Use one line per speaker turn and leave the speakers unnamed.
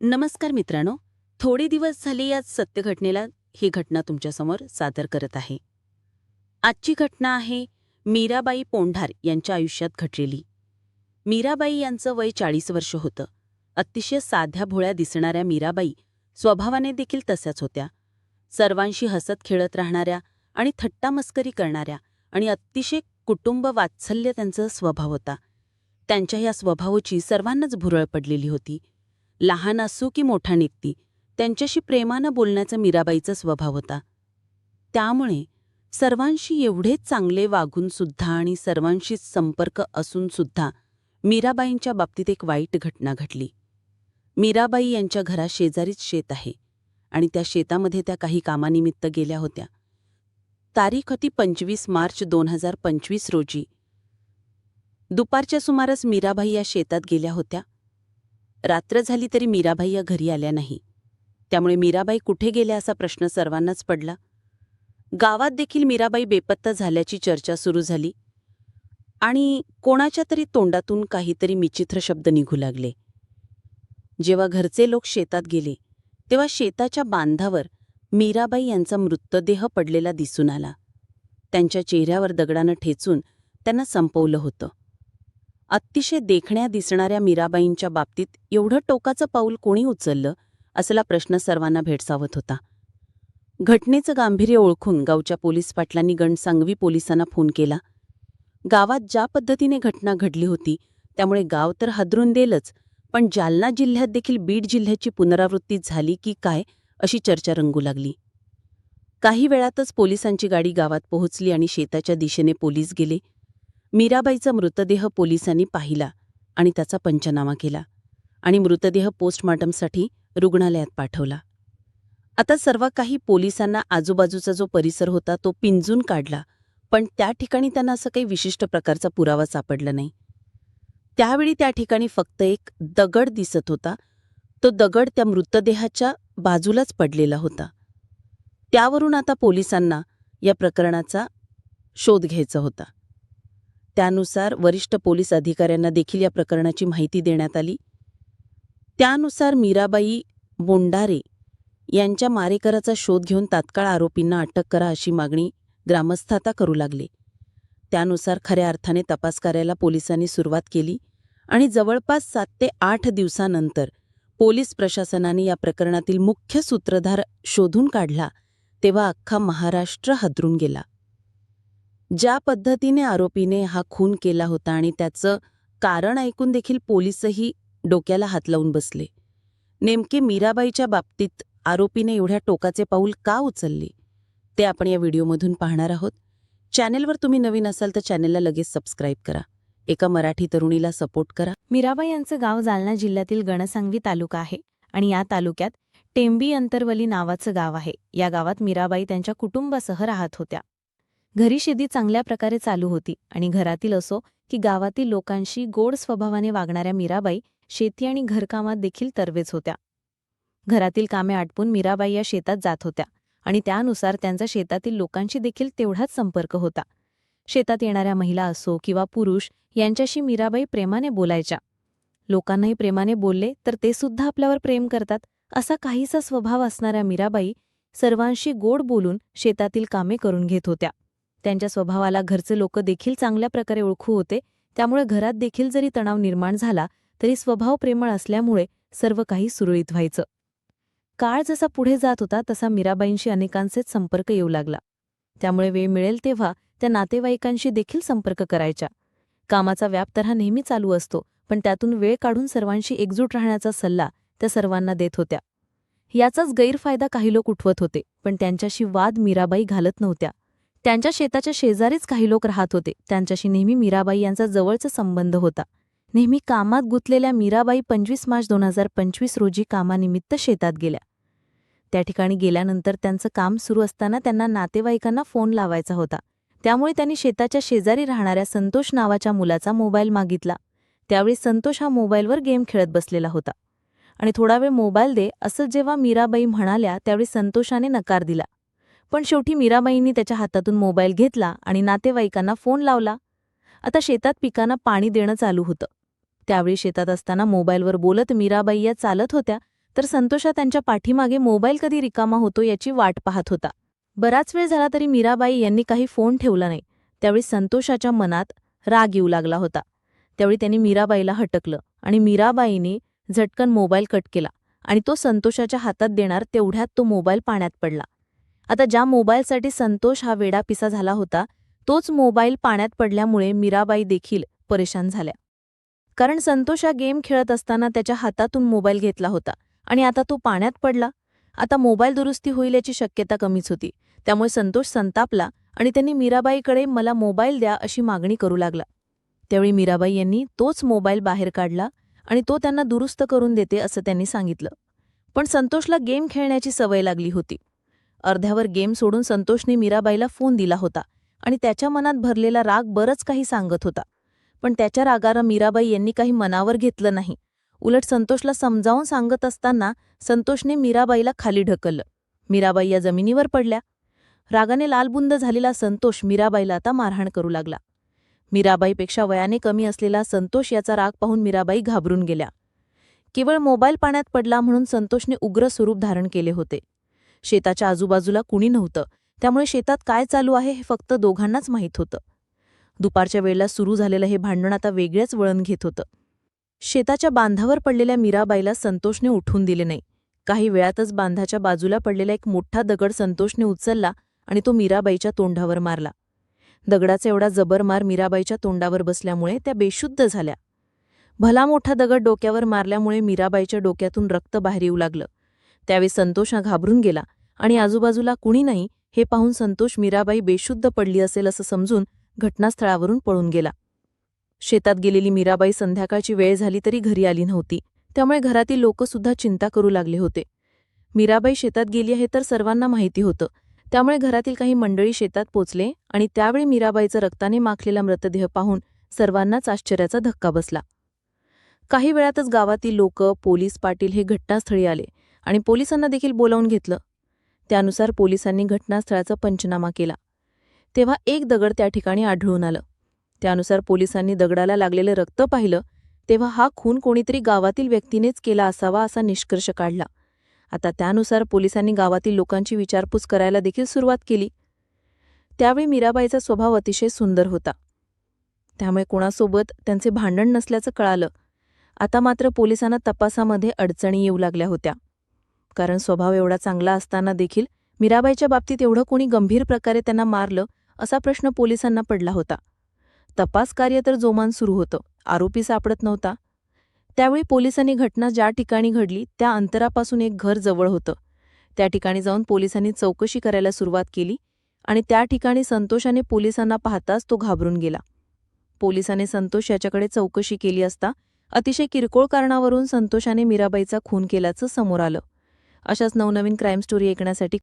नमस्कार मित्रांनो. थोडे दिवस झाले या सत्यघटनेला ही घटना तुमच्यासमोर सादर करत आहे. आजची घटना आहे मीराबाई पोंढार यांच्या आयुष्यात घडलेली मीराबाई यांचं वय चाळीस वर्ष होतं. अतिशय साध्या भोळ्या दिसणाऱ्या मीराबाई स्वभावाने देखील तशाच होत्या. सर्वांशी हसत खेळत राहणाऱ्या आणि थट्टा मस्करी करणाऱ्या आणि अतिशय कुटुंब वात्सल्य त्यांचा स्वभाव होता. त्यांच्या या स्वभावाची सर्वांनाच भुरळ पडलेली होती. लहान असो की मोठा निघती त्यांच्याशी प्रेमानं बोलण्याचा मीराबाईचा स्वभाव होता. त्यामुळे सर्वांशी एवढेच चांगले वागून सुद्धा आणि सर्वांशी संपर्क असून सुद्धा मीराबाईंच्या बाबतीत एक वाईट घटना घडली. मीराबाई यांच्या घरा शेजारीच शेत आहे आणि त्या शेतामध्ये त्या काही कामानिमित्त गेल्या होत्या. तारीख होती पंचवीस मार्च दोन हजार पंचवीस रोजी. दुपारच्या सुमारास मीराबाई या शेतात गेल्या होत्या. रात्र झाली तरी मीराबाई या घरी आल्या नाही. त्यामुळे मीराबाई कुठे गेल्या असा प्रश्न सर्वांनाच पडला. गावात देखील मीराबाई बेपत्ता झाल्याची चर्चा सुरू झाली. आणि कोणाच्या तरी तोंडातून काहीतरी मिचित्र शब्द निघू लागले. जेव्हा घरचे लोक शेतात गेले तेव्हा शेताच्या बांधावर मीराबाई यांचा मृतदेह पडलेला दिसून आला. त्यांच्या चेहऱ्यावर दगडानं ठेचून त्यांना संपवलं होतं. अतिशय देखण्या दिसणाऱ्या मीराबाईंच्या बाबतीत एवढं टोकाचं पाऊल कोणी उचललं असला प्रश्न सर्वांना भेडसावत होता. घटनेचं गांभीर्य ओळखून गावच्या पोलीस पाटलांनी गणसांगवी पोलिसांना फोन केला. गावात ज्या पद्धतीने घटना घडली होती त्यामुळे गाव तर हादरून देलच पण जालना जिल्ह्यात देखील बीड जिल्ह्याची पुनरावृत्ती झाली की काय अशी चर्चा रंगू लागली. काही वेळातच पोलिसांची गाडी गावात पोहोचली आणि शेताच्या दिशेने पोलीस गेले. मीराबाईचा मृतदेह पोलिसांनी पाहिला आणि त्याचा पंचनामा केला आणि मृतदेह पोस्टमॉर्टमसाठी रुग्णालयात पाठवला. आता सर्व काही पोलिसांना आजूबाजूचा जो परिसर होता तो पिंजून काढला पण त्या ठिकाणी त्यांना असं काही विशिष्ट प्रकारचा पुरावा सापडला नाही. त्यावेळी त्या ठिकाणी फक्त एक दगड दिसत होता. तो दगड त्या मृतदेहाच्या बाजूलाच पडलेला होता. त्यावरून आता पोलिसांना या प्रकरणाचा शोध घ्यायचा होता. त्यानुसार वरिष्ठ पोलीस अधिकाऱ्यांना देखील या प्रकरणाची माहिती देण्यात आली. त्यानुसार मीराबाई बोंडारे यांच्या मारेकराचा शोध घेऊन तात्काळ आरोपींना अटक करा अशी मागणी ग्रामस्थ आता करू लागले. त्यानुसार खऱ्या अर्थाने तपास करायला पोलिसांनी सुरुवात केली आणि जवळपास सात ते आठ दिवसानंतर पोलीस प्रशासनाने या प्रकरणातील मुख्य सूत्रधार शोधून काढला तेव्हा अख्खा महाराष्ट्र हादरून गेला. ज्या पद्धतीने आरोपीने हा खून केला होता आणि त्याचं कारण ऐकून देखील पोलीसही डोक्याला हात लावून बसले. नेमके मीराबाईच्या बाबतीत आरोपीने एवढ्या टोकाचे पाऊल का उचलले? ते आपण या व्हिडिओमधून पाहणार आहोत. चॅनेलवर तुम्ही नवीन असाल तर चॅनेलला लगेच सबस्क्राईब करा. एका मराठी तरुणीला सपोर्ट करा.
मीराबाई यांचं गाव जालना जिल्ह्यातील गणसांगवी तालुका आहे आणि या तालुक्यात टेंबी अंतरवली नावाचं गाव आहे. या गावात मीराबाई त्यांच्या कुटुंबासह राहत होत्या. घरी शेती चांगल्या प्रकारे चालू होती आणि घरातील असो की गावातील लोकांशी गोड स्वभावाने वागणाऱ्या मीराबाई शेती आणि घरकामात देखील तरवेच होत्या. घरातील कामे आटपून मीराबाई या शेतात जात होत्या आणि त्यानुसार त्यांचा शेतातील लोकांशी देखील तेवढाच संपर्क होता. शेतात येणाऱ्या महिला असो किंवा पुरुष यांच्याशी मीराबाई प्रेमाने बोलायच्या. लोकांनाही प्रेमाने बोलले तर ते सुद्धा आपल्यावर प्रेम करतात असा काहीसा स्वभाव असणाऱ्या मीराबाई सर्वांशी गोड बोलून शेतातील कामे करून घेत होत्या. त्यांच्या स्वभावाला घरचे लोक देखील चांगल्या प्रकारे ओळखू होते. त्यामुळे घरात देखील जरी तणाव निर्माण झाला तरी स्वभाव प्रेमळ असल्यामुळे सर्व काही सुरळीत व्हायचं. काळ जसा पुढे जात होता तसा मीराबाईंशी अनेकांचेच संपर्क येऊ लागला. त्यामुळे वेळ मिळेल तेव्हा त्या नातेवाईकांशी देखील संपर्क करायच्या. कामाचा व्याप तर हा नेहमी चालू असतो पण त्यातून वेळ काढून सर्वांशी एकजूट राहण्याचा सल्ला त्या सर्वांना देत होत्या. याचाच गैरफायदा काही लोक उठवत होते पण त्यांच्याशी वाद मीराबाई घालत नव्हत्या. त्यांच्या शेताच्या शेजारीच काही लोक राहत होते. त्यांच्याशी नेहमी मीराबाई यांचा जवळचा संबंध होता. नेहमी कामात गुंतलेल्या मीराबाई पंचवीस मार्च दोन हजार पंचवीस रोजी कामानिमित्त शेतात गेल्या. त्या ठिकाणी गेल्यानंतर त्यांचं काम सुरू असताना त्यांना नातेवाईकांना फोन लावायचा होता. त्यामुळे त्यांनी शेताच्या शेजारी राहणाऱ्या संतोष नावाच्या मुलाचा मोबाईल मागितला. त्यावेळी संतोष हा मोबाईलवर गेम खेळत बसलेला होता. आणि थोडा वेळ मोबाईल दे असं जेव्हा मीराबाई म्हणाल्या त्यावेळी संतोषाने नकार दिला. पण शेवटी मीराबाईंनी त्याच्या हातातून मोबाईल घेतला आणि नातेवाईकांना फोन लावला. आता शेतात पिकांना पाणी देणं चालू होतं. त्यावेळी शेतात असताना मोबाईलवर बोलत मीराबाई या चालत होत्या तर संतोषा त्यांच्या पाठीमागे मोबाईल कधी रिकामा होतो याची वाट पाहत होता. बराच वेळ झाला तरी मीराबाई यांनी काही फोन ठेवला नाही. त्यावेळी संतोषाच्या मनात राग येऊ लागला होता. त्यावेळी त्यांनी मीराबाईला हटकलं आणि मीराबाईने झटकन मोबाईल कट केला आणि तो संतोषाच्या हातात देणार तेवढ्यात तो मोबाईल पाण्यात पडला. आता ज्या मोबाईलसाठी संतोष हा वेडापिसा झाला होता तोच मोबाईल पाण्यात पडल्यामुळे मीराबाई देखील परेशान झाल्या. कारण संतोष हा गेम खेळत असताना त्याच्या हातातून मोबाईल घेतला होता आणि आता तो पाण्यात पडला. आता मोबाईल दुरुस्ती होईल याची शक्यता कमीच होती. त्यामुळे संतोष संतापला आणि त्यांनी मीराबाईकडे मला मोबाईल द्या अशी मागणी करू लागला. त्यावेळी मीराबाई यांनी तोच मोबाईल बाहेर काढला आणि तो त्यांना दुरुस्त करून देते असं त्यांनी सांगितलं. पण संतोषला गेम खेळण्याची सवय लागली होती. अर्ध्यावर गेम सोडून संतोषने मीराबाईला फोन दिला होता आणि त्याच्या मनात भरलेला राग बरंच काही सांगत होता. पण त्याच्या रागाला मीराबाई यांनी काही मनावर घेतलं नाही. उलट संतोषला समजावून सांगत असताना संतोषने मीराबाईला खाली ढकललं. मीराबाई या जमिनीवर पडल्या. रागाने लालबुंद झालेला संतोष मीराबाईला आता मारहाण करू लागला. मीराबाईपेक्षा वयाने कमी असलेला संतोष याचा राग पाहून मीराबाई घाबरून गेल्या. केवळ मोबाईल पाण्यात पडला म्हणून संतोषने उग्र स्वरूप धारण केले होते. शेताच्या आजूबाजूला कुणी नव्हतं. त्यामुळे शेतात काय चालू आहे हे फक्त दोघांनाच माहीत होतं. दुपारच्या वेळेला सुरू झालेलं हे भांडण आता वेगळेच वळण घेत होतं. शेताच्या बांधावर पडलेल्या मीराबाईला संतोषने उठून दिले नाही. काही वेळातच बांधाच्या बाजूला पडलेला एक मोठा दगड संतोषने उचलला आणि तो मीराबाईच्या तोंडावर मारला. दगडाचा एवढा जबर मार मीराबाईच्या तोंडावर बसल्यामुळे त्या बेशुद्ध झाल्या. भला मोठा दगड डोक्यावर मारल्यामुळे मीराबाईच्या डोक्यातून रक्त बाहेर येऊ लागलं. त्यावेळी संतोष हा घाबरून गेला आणि आजूबाजूला कुणी नाही हे पाहून संतोष मीराबाई बेशुद्ध पडली असेल असं समजून घटनास्थळावरून पळून गेला. शेतात गेलेली मीराबाई संध्याकाळची वेळ झाली तरी घरी आली नव्हती. त्यामुळे घरातील लोकसुद्धा चिंता करू लागले होते. मीराबाई शेतात गेली आहे तर सर्वांना माहिती होतं. त्यामुळे घरातील काही मंडळी शेतात पोचले आणि त्यावेळी मीराबाईचा रक्ताने माखलेला मृतदेह पाहून सर्वांनाच आश्चर्याचा धक्का बसला. काही वेळातच गावातील लोक पोलीस पाटील हे घटनास्थळी आले. आणि पोलिसांना देखील बोलावून घेतलं. त्यानुसार पोलिसांनी घटनास्थळाचा पंचनामा केला. तेव्हा एक दगड त्या ठिकाणी आढळून आलं. त्यानुसार पोलिसांनी दगडाला लागलेलं रक्त पाहिलं तेव्हा हा खून कोणीतरी गावातील व्यक्तीनेच केला असावा असा निष्कर्ष काढला. आता त्यानुसार पोलिसांनी गावातील लोकांची विचारपूस करायला देखील सुरुवात केली. त्यावेळी मीराबाईचा स्वभाव अतिशय सुंदर होता. त्यामुळे कोणासोबत त्यांचे भांडण नसल्याचं कळालं. आता मात्र पोलिसांना तपासामध्ये अडचणी येऊ लागल्या होत्या. कारण स्वभाव एवढा चांगला असताना देखील मीराबाईच्या बाबतीत एवढं कोणी गंभीर प्रकारे त्यांना मारलं असा प्रश्न पोलिसांना पडला होता. तपास कार्य तर जोमान सुरू होतं. आरोपी सापडत नव्हता. त्यावेळी पोलिसांनी घटना ज्या ठिकाणी घडली त्या अंतरापासून एक घर जवळ होतं. त्या ठिकाणी जाऊन पोलिसांनी चौकशी करायला सुरुवात केली आणि त्या ठिकाणी संतोषाने पोलिसांना पाहताच तो घाबरून गेला. पोलिसाने संतोष याच्याकडे चौकशी केली असता अतिशय किरकोळ कारणावरून संतोषाने मीराबाईचा खून केल्याचं समोर आलं. अशाच नवनवीन क्राईम स्टोरी ऐकण्यासाठी